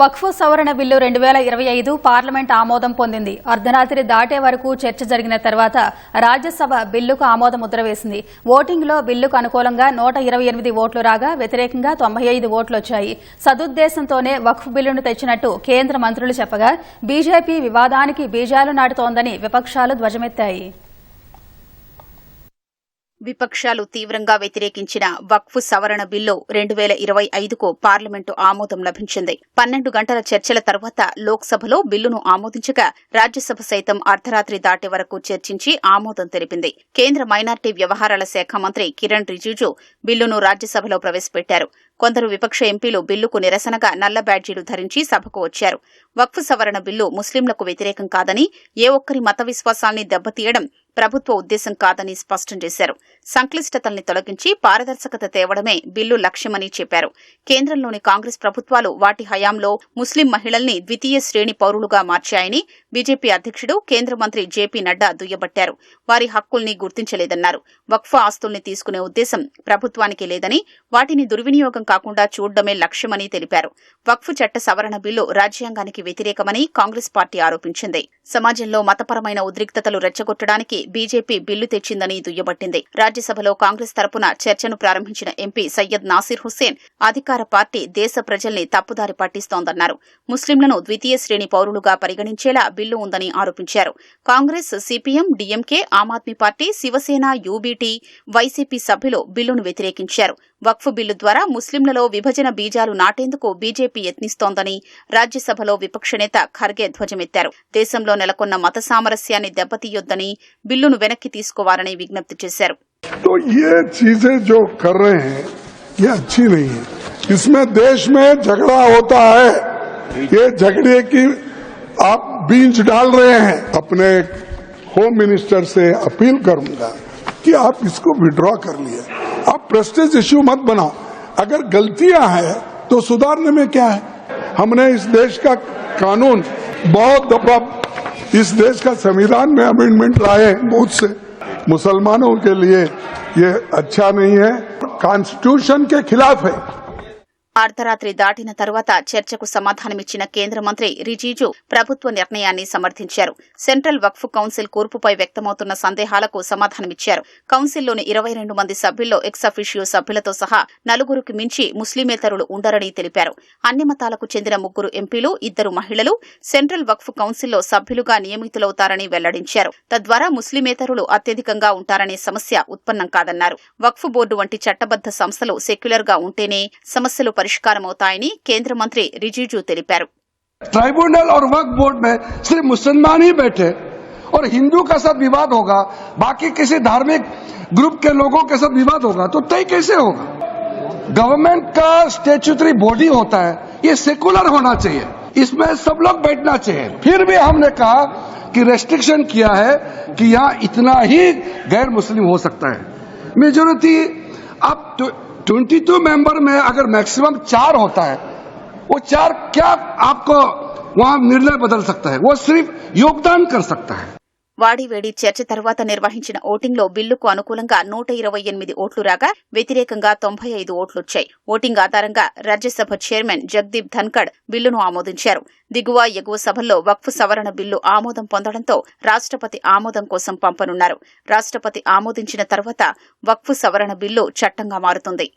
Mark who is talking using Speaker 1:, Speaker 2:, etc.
Speaker 1: వక్ఫ్ సవరణ బిల్లు రెండు వేల ఇరవై ఐదు పార్లమెంట్ ఆమోదం పొందింది. అర్ధరాత్రి దాటే వరకు చర్చ జరిగిన తర్వాత రాజ్యసభ బిల్లుకు ఆమోద ముద్ర వేసింది. ఓటింగ్లో బిల్లుకు అనుకూలంగా నూట ఇరవై ఎనిమిది ఓట్లు రాగా వ్యతిరేకంగా తొంభై ఐదు ఓట్లు వచ్చాయి. సదుద్దేశంతోనే వక్ఫ్ బిల్లును తెచ్చినట్టు కేంద్ర మంత్రులు చెప్పగా బీజేపీ వివాదానికి బీజాలు నాటుతోందని విపక్షాలు ధ్వజమెత్తాయి.
Speaker 2: విపక్షాలు తీవ్రంగా వ్యతిరేకించిన వక్ఫ్ సవరణ బిల్లు రెండు వేల ఇరవై ఐదుకు పార్లమెంటు ఆమోదం లభించింది. పన్నెండు గంటల చర్చల తర్వాత లోక్సభలో బిల్లును ఆమోదించగా రాజ్యసభ సైతం అర్ధరాత్రి దాటే వరకు చర్చించి ఆమోదం తెలిపింది. కేంద్ర మైనార్టీ వ్యవహారాల శాఖ మంత్రి కిరణ్ రిజిజు బిల్లును రాజ్యసభలో ప్రవేశపెట్టారు. కొందరు విపక్ష ఎంపీలు బిల్లుకు నిరసనగా నల్ల బ్యాడ్జీలు ధరించి సభకు వచ్చారు. వక్ఫ్ సవరణ బిల్లు ముస్లింలకు వ్యతిరేకం కాదని ఏ ఒక్కరి మత విశ్వాసాల్ని దెబ్బతీయడం ప్రభుత్వ ఉద్దేశం కాదని స్పష్టం చేశారు. సంక్లిష్టతల్ని తొలగించి పారదర్శకత తేవడమే బిల్లు లక్ష్యమని చెప్పారు. కేంద్రంలోని కాంగ్రెస్ ప్రభుత్వాలు వాటి హయాంలో ముస్లిం మహిళల్ని ద్వితీయ శ్రేణి పౌరులుగా మార్చాయని బీజేపీ అధ్యక్షుడు కేంద్ర మంత్రి జేపీ నడ్డా దుయ్యబట్టారు. వారి హక్కుల్ని గుర్తించలేదన్నారు. వక్ఫా ఆస్తుల్ని తీసుకునే ఉద్దేశం ప్రభుత్వానికి లేదని వాటిని దుర్వినియోగం కాకుండా చూడడమే లక్ష్యమని తెలిపారు. వక్ఫ్ చట్ట సవరణ బిల్లు రాజ్యాంగానికి వ్యతిరేకమని కాంగ్రెస్ పార్టీ ఆరోపించింది. సమాజంలో మతపరమైన ఉద్రిక్తతలు రెచ్చగొట్టడానికి బీజేపీ బిల్లు తెచ్చిందని దుయ్యబట్టింది. రాజ్యసభలో కాంగ్రెస్ తరపున చర్చను ప్రారంభించిన ఎంపీ సయ్యద్ నాసిర్ హుస్సేన్ అధికార పార్టీ దేశ ప్రజల్ని తప్పుదారి పట్టిస్తోందన్నారు. ముస్లింలను ద్వితీయ శ్రేణి పౌరులుగా పరిగణించేలా బిల్లు ఉందని ఆరోపించారు. Congress CPM DMK Aam Aadmi party Shiv Sena UBT YCP సభ్యులు బిల్లును వ్యతిరేకించారు. వక్ఫ్ బిల్లు ద్వారా ముస్లింలలో విభజన బీజాలు నాటేందుకు బీజేపీ యత్నిస్తోందని రాజ్యసభలో విపక్ష నేత ఖర్గే ధ్వజమెత్తారు దేశంలో నెలకొన్న మత సామరస్యాన్ని దెబ్బతీయొద్దని బిల్లును వెనక్కి తీసుకోవాలని విజ్ఞప్తి చేశారు
Speaker 3: तो ये चीजें जो कर रहे हैं ये अच्छी नहीं है इसमें देश में झगड़ा होता है ये झगड़े की आप बीज डाल रहे हैं अपने होम मिनिस्टर से अपील करूंगा कि आप इसको विड्रॉ कर लिए आप प्रेस्टेज इश्यू मत बनाओ। अगर गलतियाँ हैं तो सुधारने में क्या है? हमने इस देश का कानून बहुत दफ़ा इस देश का संविधान में अमेंडमेंट लाए बहुत से। मुसलमानों के लिए ये अच्छा नहीं है। कॉन्स्टिट्यूशन के खिलाफ है।
Speaker 2: అర్ధరాత్రి దాటిన తర్వాత చర్చకు సమాధానమిచ్చిన కేంద్ర మంత్రి రిజిజు ప్రభుత్వ నిర్ణయాన్ని సమర్థించారు. సెంట్రల్ వక్ఫ్ కౌన్సిల్ కూర్పుపై వ్యక్తమవుతున్న సందేహాలకు సమాధానమిచ్చారు. కౌన్సిల్లోని ఇరవై రెండు మంది సభ్యుల్లో ఎక్సఫిషియో సభ్యులతో సహా నలుగురికి మించి ముస్లిమేతరులు ఉండరని తెలిపారు. అన్ని మతాలకు చెందిన ముగ్గురు ఎంపీలు ఇద్దరు మహిళలు సెంట్రల్ వక్ఫ్ కౌన్సిల్లో సభ్యులుగా నియమితులవుతారని వెల్లడించారు. తద్వారా ముస్లిమేతరులు అత్యధికంగా ఉంటారనే సమస్య ఉత్పన్నం కాదన్నారు. వక్ఫ్ బోర్డు వంటి చట్టబద్ద సంస్థలు సెక్యులర్గా ఉంటేనే సమస్యలు పరిష్కారమవుతాయని కేంద్ర మంత్రి రిజిజు తెలిపారు
Speaker 4: ट्राइब्यूनल और वक्फ बोर्ड में सिर्फ मुसलमान ही बैठे और हिंदू का साथ विवाद होगा बाकी किसी धार्मिक ग्रुप के लोगों के साथ विवाद होगा तो तय कैसे होगा गवर्नमेंट का स्टेचुटरी बॉडी होता है ये सेकुलर होना चाहिए इसमें सब लोग बैठना चाहिए फिर भी हमने कहा कि रेस्ट्रिक्शन किया है कि यहाँ इतना ही गैर मुस्लिम हो सकता है मेजोरिटी अब ट्वेंटी टू मेंबर में अगर मैक्सिमम चार होता है, वो चार क्या आपको वहाँ निर्णय बदल सकता है? वो सिर्फ़ योगदान कर सकता है।
Speaker 2: వాడివేడి చర్చ తర్వాత నిర్వహించిన ఓటింగ్లో బిల్లుకు అనుకూలంగా నూట ఇరవై ఎనిమిది ఓట్లు రాగా వ్యతిరేకంగా తొంభై ఐదు ఓట్లొచ్చాయి. ఓటింగ్ ఆధారంగా రాజ్యసభ చైర్మన్ జగదీప్ ధన్కడ్ బిల్లును ఆమోదించారు. దిగువ ఎగువ సభల్లో వక్ఫ్ సవరణ బిల్లు ఆమోదం పొందడంతో రాష్ట్రపతి ఆమోదం కోసం పంపనున్నారు. రాష్ట్రపతి ఆమోదించిన తర్వాత వక్ఫ్ సవరణ బిల్లు చట్టంగా మారుతుంది.